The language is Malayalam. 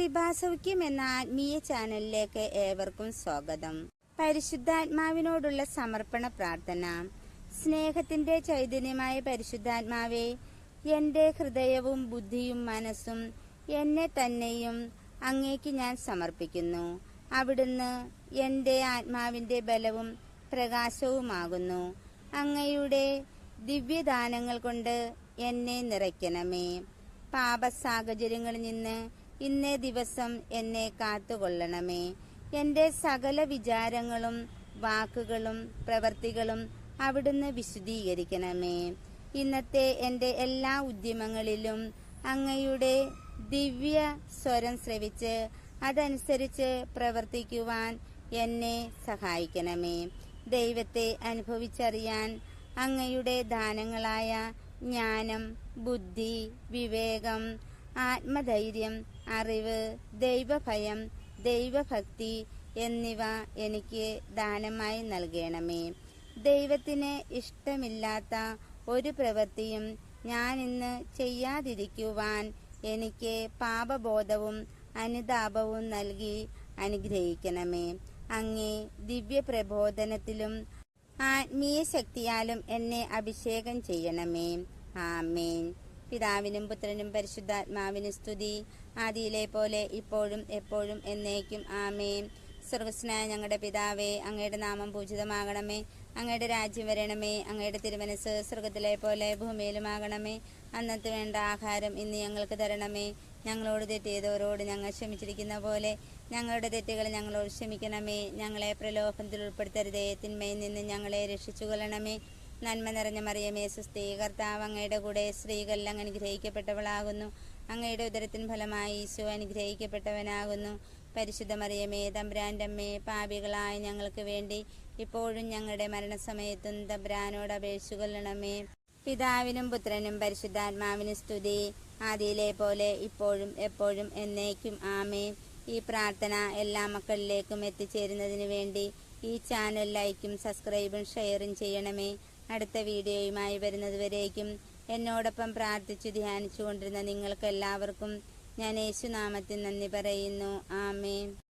കൃപാസൗഖ്യം എന്ന ആത്മീയ ചാനലിലേക്ക് ഏവർക്കും സ്വാഗതം. പരിശുദ്ധാത്മാവിനോടുള്ള സമർപ്പണ പ്രാർത്ഥന. സ്നേഹത്തിന്റെ ചൈതന്യമായ പരിശുദ്ധാത്മാവെ എന്റെ ഹൃദയവും ബുദ്ധിയും മനസ്സും എന്നെ തന്നെയും അങ്ങേക്ക് ഞാൻ സമർപ്പിക്കുന്നു. അവിടുന്ന് എന്റെ ആത്മാവിന്റെ ബലവും പ്രകാശവുമാകുന്നു. അങ്ങയുടെ ദിവ്യദാനങ്ങൾ കൊണ്ട് എന്നെ നിറയ്ക്കണമേ. പാപ സാഹചര്യങ്ങളിൽ നിന്ന് ഇന്നേ ദിവസം എന്നെ കാത്തുകൊള്ളണമേ. എന്റെ സകല വിചാരങ്ങളും വാക്കുകളും പ്രവർത്തികളും അവിടുന്ന് വിശുദ്ധീകരിക്കണമേ. ഇന്നത്തെ എന്റെ എല്ലാ ഉദ്യമങ്ങളിലും അങ്ങയുടെ ദിവ്യ സ്വരം ശ്രവിച്ച് അതനുസരിച്ച് പ്രവർത്തിക്കുവാൻ എന്നെ സഹായിക്കണമേ. ദൈവത്തെ അനുഭവിച്ചറിയാൻ അങ്ങയുടെ ദാനങ്ങളായ ജ്ഞാനം ബുദ്ധി വിവേകം ആത്മധൈര്യം അറിവ് ദൈവഭയം ദൈവഭക്തി എന്നിവ എനിക്ക് ദാനമായി നൽകണമേ. ദൈവത്തിന് ഇഷ്ടമില്ലാത്ത ഒരു പ്രവൃത്തിയും ഞാൻ ഇന്ന് ചെയ്യാതിരിക്കുവാൻ എനിക്ക് പാപബോധവും അനുതാപവും നൽകി അനുഗ്രഹിക്കണമേ. അങ്ങേ ദിവ്യപ്രബോധനത്തിലും ആത്മീയ ശക്തിയാലും എന്നെ അഭിഷേകം ചെയ്യണമേ. ആമേൻ. പിതാവിനും പുത്രനും പരിശുദ്ധാത്മാവിനും സ്തുതി. ആദിയിലെ പോലെ ഇപ്പോഴും എപ്പോഴും എന്നേക്കും. ആമേൻ. സർവസ്നായ ഞങ്ങളുടെ പിതാവേ അങ്ങയുടെ നാമം പൂജിതമാകണമേ. അങ്ങയുടെ രാജ്യം വരണമേ. അങ്ങയുടെ തിരുമനസ് സ്വർഗത്തിലെ പോലെ ഭൂമിയിലുമാകണമേ. അന്നത്തെ വേണ്ട ആഹാരം ഇന്ന് ഞങ്ങൾക്ക് തരണമേ. ഞങ്ങളോട് തെറ്റിയതോരോട് ഞങ്ങൾ ക്ഷമിച്ചിരിക്കുന്ന പോലെ ഞങ്ങളുടെ തെറ്റുകൾ ഞങ്ങളോട് ക്ഷമിക്കണമേ. ഞങ്ങളെ പ്രലോഭനത്തിൽ ഉൾപ്പെടുത്തരുതേ. തിന്മയിൽ നിന്ന് ഞങ്ങളെ രക്ഷിച്ചു കൊള്ളണമേ നന്മ നിറഞ്ഞ മറിയമേ സുസ്ഥി കർത്താവ് അങ്ങയുടെ കൂടെ സ്ത്രീകളിൽ അങ്ങ് അനുഗ്രഹിക്കപ്പെട്ടവളാകുന്നു. അങ്ങയുടെ ഉദരത്തിൻ ഫലമായി ഈശോ അനുഗ്രഹിക്കപ്പെട്ടവനാകുന്നു. പരിശുദ്ധ മറിയമേ തമ്പ്രാന്റെ അമ്മേ പാപികളായ ഞങ്ങൾക്ക് വേണ്ടി ഇപ്പോഴും ഞങ്ങളുടെ മരണസമയത്തും തമ്പ്രാനോട് അപേക്ഷിച്ചു കൊള്ളണമേ പിതാവിനും പുത്രനും പരിശുദ്ധാത്മാവിനും സ്തുതി. ആദിയിലെ പോലെ ഇപ്പോഴും എപ്പോഴും എന്നേക്കും. ആമേ ഈ പ്രാർത്ഥന എല്ലാ മക്കളിലേക്കും എത്തിച്ചേരുന്നതിന് വേണ്ടി ഈ ചാനൽ ലൈക്കും സബ്സ്ക്രൈബും ഷെയറും ചെയ്യണമേ. അടുത്ത വീഡിയോയുമായി വരുന്നതുവരേക്കും എന്നോടൊപ്പം പ്രാർത്ഥിച്ചു ധ്യാനിച്ചു കൊണ്ടിരുന്ന നിങ്ങൾക്കെല്ലാവർക്കും ഞാൻ യേശുനാമത്തിൽ നന്ദി പറയുന്നു. ആമേ